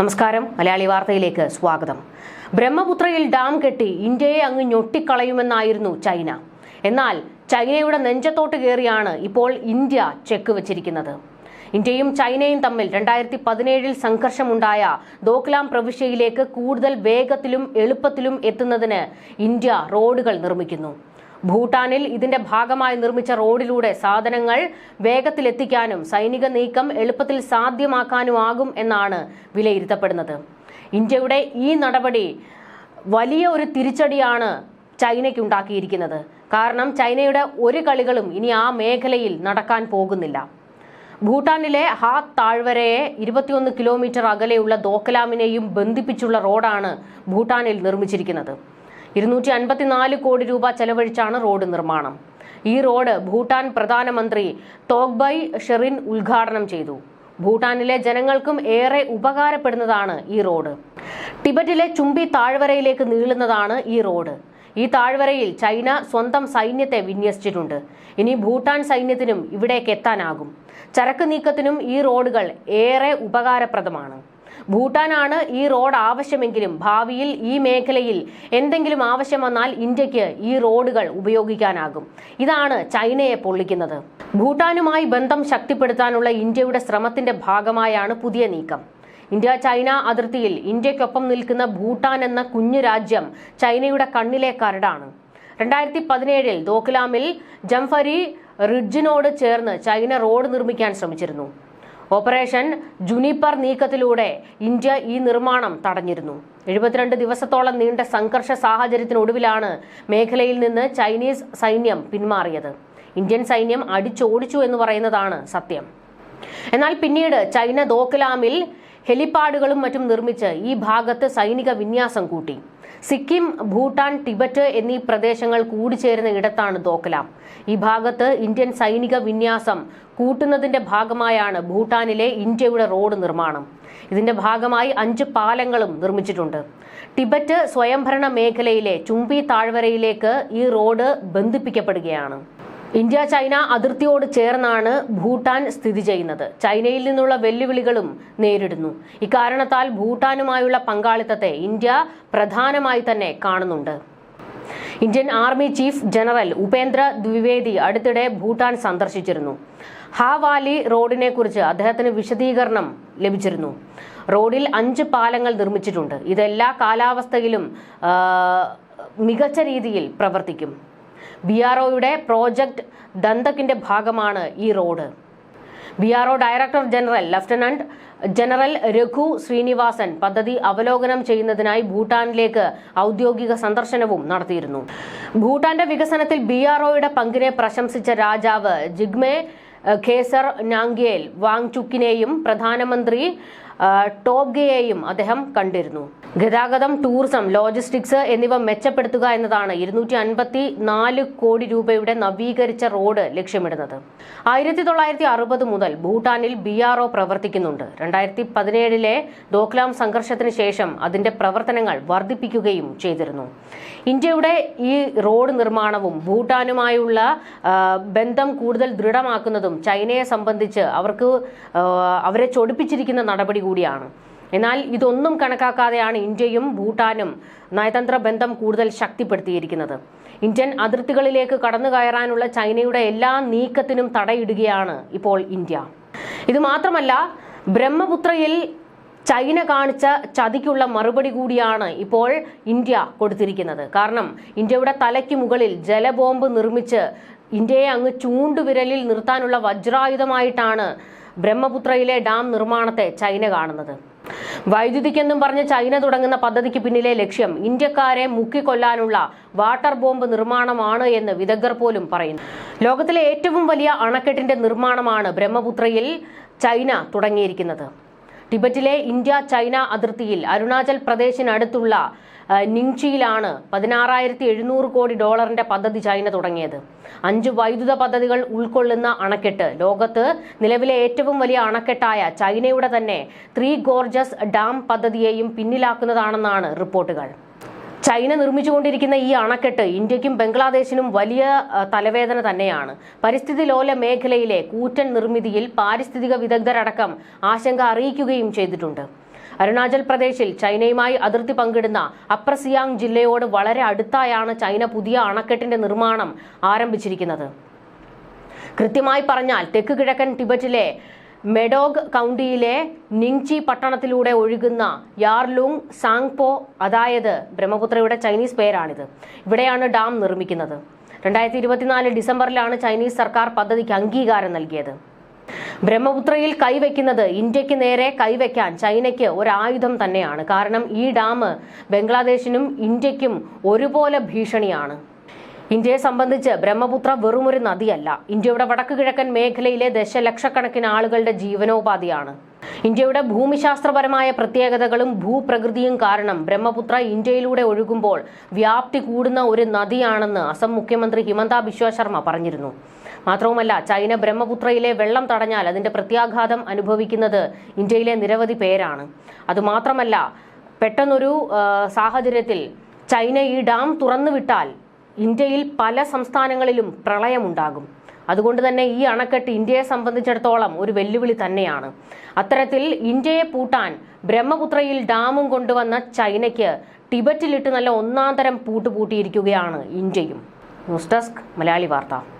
നമസ്കാരം. മലയാളി വാർത്തയിലേക്ക് സ്വാഗതം. ബ്രഹ്മപുത്രയിൽ ഡാം കെട്ടി ഇന്ത്യയെ അങ്ങ് ഞൊട്ടിക്കളയുമെന്നായിരുന്നു ചൈന. എന്നാൽ ചൈനയുടെ നെഞ്ചത്തോട്ട് കയറിയാണ് ഇപ്പോൾ ഇന്ത്യ ചെക്ക് വച്ചിരിക്കുന്നത്. ഇന്ത്യയും ചൈനയും തമ്മിൽ രണ്ടായിരത്തി പതിനേഴിൽ സംഘർഷമുണ്ടായ ദോക്ലാം പ്രവിശ്യയിലേക്ക് കൂടുതൽ വേഗത്തിലും എളുപ്പത്തിലും എത്തുന്നതിന് ഇന്ത്യ റോഡുകൾ നിർമ്മിക്കുന്നു. ഭൂട്ടാനിൽ ഇതിന്റെ ഭാഗമായി നിർമ്മിച്ച റോഡിലൂടെ സാധനങ്ങൾ വേഗത്തിലെത്തിക്കാനും സൈനിക നീക്കം എളുപ്പത്തിൽ സാധ്യമാക്കാനും ആകും എന്നാണ് വിലയിരുത്തപ്പെടുന്നത്. ഇന്ത്യയുടെ ഈ നടപടി വലിയ ഒരു തിരിച്ചടിയാണ് ചൈനയ്ക്ക് ഉണ്ടാക്കിയിരിക്കുന്നത്. കാരണം ചൈനയുടെ ഒരു കളികളും ഇനി ആ മേഖലയിൽ നടക്കാൻ പോകുന്നില്ല. ഭൂട്ടാനിലെ ഹാത് താഴ്വരയെ ഇരുപത്തിയൊന്ന് കിലോമീറ്റർ അകലെയുള്ള ദോക്കലാമിനെയും ബന്ധിപ്പിച്ചുള്ള റോഡാണ് ഭൂട്ടാനിൽ നിർമ്മിച്ചിരിക്കുന്നത്. ഇരുന്നൂറ്റി അൻപത്തിനാല് കോടി രൂപ ചെലവഴിച്ചാണ് റോഡ് നിർമ്മാണം. ഈ റോഡ് ഭൂട്ടാൻ പ്രധാനമന്ത്രി തോഗ്ബൈ ഷെറിൻ ഉദ്ഘാടനം ചെയ്തു. ഭൂട്ടാനിലെ ജനങ്ങൾക്കും ഏറെ ഉപകാരപ്പെടുന്നതാണ് ഈ റോഡ്. ടിബറ്റിലെ ചുംബി താഴ്വരയിലേക്ക് നീളുന്നതാണ് ഈ റോഡ്. ഈ താഴ്വരയിൽ ചൈന സ്വന്തം സൈന്യത്തെ വിന്യസിച്ചിട്ടുണ്ട്. ഇനി ഭൂട്ടാൻ സൈന്യത്തിനും ഇവിടേക്ക് എത്താനാകും. ചരക്ക് നീക്കത്തിനും ഈ റോഡുകൾ ഏറെ ഉപകാരപ്രദമാണ്. ഭൂട്ടാനാണ് ഈ റോഡ് ആവശ്യമെങ്കിലും ഭാവിയിൽ ഈ മേഖലയിൽ എന്തെങ്കിലും ആവശ്യം വന്നാൽ ഇന്ത്യയ്ക്ക് ഈ റോഡുകൾ ഉപയോഗിക്കാനാകും. ഇതാണ് ചൈനയെ പൊള്ളിക്കുന്നത്. ഭൂട്ടാനുമായി ബന്ധം ശക്തിപ്പെടുത്താനുള്ള ഇന്ത്യയുടെ ശ്രമത്തിന്റെ ഭാഗമായാണ് പുതിയ നീക്കം. ഇന്ത്യ ചൈന അതിർത്തിയിൽ ഇന്ത്യക്കൊപ്പം നിൽക്കുന്ന ഭൂട്ടാൻ എന്ന കുഞ്ഞു രാജ്യം ചൈനയുടെ കണ്ണിലെ കരടാണ് രണ്ടായിരത്തി പതിനേഴിൽ ദോക്ലാമിൽ ജംഫരി റിഡ്ജിനോട് ചേർന്ന് ചൈന റോഡ് നിർമ്മിക്കാൻ ശ്രമിച്ചിരുന്നു. ഓപ്പറേഷൻ ജുനിപ്പർ നീക്കത്തിലൂടെ ഇന്ത്യ ഈ നിർമ്മാണം തടഞ്ഞിരുന്നു. എഴുപത്തിരണ്ട് ദിവസത്തോളം നീണ്ട സംഘർഷ സാഹചര്യത്തിനൊടുവിലാണ് മേഖലയിൽ നിന്ന് ചൈനീസ് സൈന്യം പിന്മാറിയത്. ഇന്ത്യൻ സൈന്യം അടിച്ചോടിച്ചു എന്ന് പറയുന്നതാണ് സത്യം. എന്നാൽ പിന്നീട് ചൈന ദോക്ലാമിൽ ഹെലിപ്പാഡുകളും മറ്റും നിർമ്മിച്ച് ഈ ഭാഗത്ത് സൈനിക വിന്യാസം കൂട്ടി. സിക്കിം ഭൂട്ടാൻ ടിബറ്റ് എന്നീ പ്രദേശങ്ങൾ കൂടിച്ചേരുന്ന ഇടത്താണ് ദോക്ലാം ഈ ഭാഗത്ത് ഇന്ത്യൻ സൈനിക വിന്യാസം കൂട്ടുന്നതിന്റെ ഭാഗമായാണ് ഭൂട്ടാനിലെ ഇന്ത്യയുടെ റോഡ് നിർമ്മാണം. ഇതിന്റെ ഭാഗമായി അഞ്ച് പാലങ്ങളും നിർമ്മിച്ചിട്ടുണ്ട്. ടിബറ്റ് സ്വയംഭരണ മേഖലയിലെ ചുംബി താഴ്വരയിലേക്ക് ഈ റോഡ് ബന്ധിപ്പിക്കപ്പെടുകയാണ്. ഇന്ത്യ ചൈന അതിർത്തിയോട് ചേർന്നാണ് ഭൂട്ടാൻ സ്ഥിതി ചെയ്യുന്നത്. ചൈനയിൽ നിന്നുള്ള വെല്ലുവിളികളും നേരിടുന്നു. ഇക്കാരണത്താൽ ഭൂട്ടാനുമായുള്ള പങ്കാളിത്തത്തെ ഇന്ത്യ പ്രധാനമായി തന്നെ കാണുന്നുണ്ട്. Indian army chief general Upendra Dwivedi അടുത്തിടെ ഭൂട്ടാൻ സന്ദർശിച്ചിരുന്നു. ഹാവാലി റോഡിനെ കുറിച്ച് അദ്ദേഹത്തിന് വിശദീകരണം ലഭിച്ചിരുന്നു. റോഡിൽ അഞ്ച് പാലങ്ങൾ നിർമ്മിച്ചിട്ടുണ്ട്. ഇതെല്ലാ കാലാവസ്ഥയിലും മികച്ച രീതിയിൽ പ്രവർത്തിക്കും. ബി ആർ ഒയുടെ പ്രോജക്ട് ദന്തക്കിന്റെ ഭാഗമാണ് ഈ road. B R O director general lieutenant general Raghu Srinivasan പദ്ധതി അവലോകനം ചെയ്യുന്നതിനായി ഭൂട്ടാനിലേക്ക് ഔദ്യോഗിക സന്ദർശനവും നടത്തിയിരുന്നു. ഭൂട്ടാന്റെ വികസനത്തിൽ ബി ആർ ഒയുടെ പങ്കിനെ പ്രശംസിച്ച രാജാവ് ജിഗ്മേ കേസർ നാംഗേൽ വാങ്ചുക്കിനെയും പ്രധാനമന്ത്രി ഏഹ്, ടോബ്ഗെയെയും അദ്ദേഹം കണ്ടിരുന്നു. ഗതാഗതം ടൂറിസം ലോജിസ്റ്റിക്സ് എന്നിവ മെച്ചപ്പെടുത്തുക എന്നതാണ് ഇരുന്നൂറ്റി അൻപത്തി നാല് കോടി രൂപയുടെ നവീകരിച്ച റോഡ് ലക്ഷ്യമിടുന്നത്. ആയിരത്തി തൊള്ളായിരത്തി അറുപത് മുതൽ ഭൂട്ടാനിൽ ബി ആർ ഒ പ്രവർത്തിക്കുന്നുണ്ട്. രണ്ടായിരത്തി പതിനേഴിലെ ദോക്ലാം സംഘർഷത്തിന് ശേഷം അതിന്റെ പ്രവർത്തനങ്ങൾ വർദ്ധിപ്പിക്കുകയും ചെയ്തിരുന്നു. ഇന്ത്യയുടെ ഈ റോഡ് നിർമ്മാണവും ഭൂട്ടാനുമായുള്ള ബന്ധം കൂടുതൽ ദൃഢമാക്കുന്നതും ചൈനയെ സംബന്ധിച്ച് അവർക്ക് അവരെ ചൊടിപ്പിച്ചിരിക്കുന്ന നടപടി കൂടിയാണ്. എന്നാൽ ഇതൊന്നും കണക്കാക്കാതെയാണ് ഇന്ത്യയും ഭൂട്ടാനും നയതന്ത്ര ബന്ധം കൂടുതൽ ശക്തിപ്പെടുത്തിയിരിക്കുന്നത്. ഇന്ത്യൻ അതിർത്തികളിലേക്ക് കടന്നു കയറാനുള്ള ചൈനയുടെ എല്ലാ നീക്കത്തിനും തടയിടുകയാണ് ഇപ്പോൾ ഇന്ത്യ. ഇത് മാത്രമല്ല ബ്രഹ്മപുത്രയിൽ ചൈന കാണിച്ച ചതിക്കുള്ള മറുപടി കൂടിയാണ് ഇപ്പോൾ ഇന്ത്യ കൊടുത്തിരിക്കുന്നത്. കാരണം ഇന്ത്യയുടെ തലയ്ക്ക് മുകളിൽ ജലബോംബ് നിർമ്മിച്ച് ഇന്ത്യയെ അങ്ങ് ചൂണ്ടുവിരലിൽ നിർത്താനുള്ള വജ്രായുധമായിട്ടാണ് ബ്രഹ്മപുത്രയിലെ ഡാം നിർമ്മാണത്തെ ചൈന കാണുന്നത്. വൈദ്യുതിക്കെന്നും പറഞ്ഞ് ചൈന തുടങ്ങുന്ന പദ്ധതിക്ക് പിന്നിലെ ലക്ഷ്യം ഇന്ത്യക്കാരെ മുക്കിക്കൊല്ലാനുള്ള വാട്ടർ ബോംബ് നിർമ്മാണമാണ് എന്ന് വിദഗ്ധർ പോലും പറയുന്നു. ലോകത്തിലെ ഏറ്റവും വലിയ അണക്കെട്ടിന്റെ നിർമ്മാണമാണ് ബ്രഹ്മപുത്രയിൽ ചൈന തുടങ്ങിയിരിക്കുന്നത്. ടിബറ്റിലെ ഇന്ത്യ ചൈന അതിർത്തിയിൽ അരുണാചൽ പ്രദേശിനടുത്തുള്ള നിങ്ചിയിലാണ് പതിനാറായിരത്തി എഴുന്നൂറ് കോടി ഡോളറിന്റെ പദ്ധതി ചൈന തുടങ്ങിയത്. അഞ്ച് വൈദ്യുത പദ്ധതികൾ ഉൾക്കൊള്ളുന്ന അണക്കെട്ട്. ലോകത്ത് നിലവിലെ ഏറ്റവും വലിയ അണക്കെട്ടായ ചൈനയുടെ തന്നെ ത്രീ ഗോർജസ് ഡാം പദ്ധതിയെയും പിന്നിലാക്കുന്നതാണെന്നാണ് റിപ്പോർട്ടുകൾ. ചൈന നിർമ്മിച്ചുകൊണ്ടിരിക്കുന്ന ഈ അണക്കെട്ട് ഇന്ത്യക്കും ബംഗ്ലാദേശിനും വലിയ തലവേദന തന്നെയാണ്. പരിസ്ഥിതി ലോല മേഖലയിലെ കൂറ്റൻ നിർമ്മിതിയിൽ പാരിസ്ഥിതിക വിദഗ്ധരടക്കം ആശങ്ക അറിയിക്കുകയും ചെയ്തിട്ടുണ്ട്. അരുണാചൽ പ്രദേശിൽ ചൈനയുമായി അതിർത്തി പങ്കിടുന്ന അപ്രസിയാങ് ജില്ലയോട് വളരെ അടുത്തായാണ് ചൈന പുതിയ അണക്കെട്ടിന്റെ നിർമ്മാണം ആരംഭിച്ചിരിക്കുന്നത്. കൃത്യമായി പറഞ്ഞാൽ തെക്ക് കിഴക്കൻ ടിബറ്റിലെ മെഡോഗ് കൗണ്ടിയിലെ നിങ്ചി പട്ടണത്തിലൂടെ ഒഴുകുന്ന യാർലുങ് സാങ്പോ അതായത് ബ്രഹ്മപുത്രയുടെ ചൈനീസ് പേരാണിത്. ഇവിടെയാണ് ഡാം നിർമ്മിക്കുന്നത്. രണ്ടായിരത്തി ഇരുപത്തിനാല് ഡിസംബറിലാണ് ചൈനീസ് സർക്കാർ പദ്ധതിക്ക് അംഗീകാരം നൽകിയത്. ബ്രഹ്മപുത്രയിൽ കൈവയ്ക്കുന്നത് ഇന്ത്യയ്ക്ക് നേരെ കൈവയ്ക്കാൻ ചൈനയ്ക്ക് ഒരു ആയുധം തന്നെയാണ്. കാരണം ഈ ഡാം ബംഗ്ലാദേശിനും ഇന്ത്യക്കും ഒരുപോലെ ഭീഷണിയാണ്. ഇന്ത്യയെ സംബന്ധിച്ച് ബ്രഹ്മപുത്ര വെറുമൊരു നദിയല്ല. ഇന്ത്യയുടെ വടക്കു കിഴക്കൻ മേഖലയിലെ ദശലക്ഷക്കണക്കിന് ആളുകളുടെ ജീവനോപാധിയാണ്. ഇന്ത്യയുടെ ഭൂമിശാസ്ത്രപരമായ പ്രത്യേകതകളും ഭൂപ്രകൃതിയും കാരണം ബ്രഹ്മപുത്ര ഇന്ത്യയിലൂടെ ഒഴുകുമ്പോൾ വ്യാപ്തി കൂടുന്ന ഒരു നദിയാണെന്ന് അസം മുഖ്യമന്ത്രി ഹിമന്ത ബിശ്വ ശർമ്മ പറഞ്ഞിരുന്നു. മാത്രവുമല്ല ചൈന ബ്രഹ്മപുത്രയിലെ വെള്ളം തടഞ്ഞാൽ അതിന്റെ പ്രത്യാഘാതം അനുഭവിക്കുന്നത് ഇന്ത്യയിലെ നിരവധി പേരാണ്. അതുമാത്രമല്ല പെട്ടെന്നൊരു സാഹചര്യത്തിൽ ചൈന ഈ ഡാം തുറന്നുവിട്ടാൽ ഇന്ത്യയിൽ പല സംസ്ഥാനങ്ങളിലും പ്രളയമുണ്ടാകും. അതുകൊണ്ട് തന്നെ ഈ അണക്കെട്ട് ഇന്ത്യയെ സംബന്ധിച്ചിടത്തോളം ഒരു വെല്ലുവിളി തന്നെയാണ്. അത്തരത്തിൽ ഇന്ത്യയെ പൂട്ടാൻ ബ്രഹ്മപുത്രയിൽ ഡാമും കൊണ്ടുവന്ന ചൈനയ്ക്ക് ടിബറ്റിലിട്ട് നല്ല ഒന്നാം തരം പൂട്ടുപൂട്ടിയിരിക്കുകയാണ് ഇന്ത്യയും. ന്യൂസ് ഡെസ്ക് മലയാളി വാർത്ത.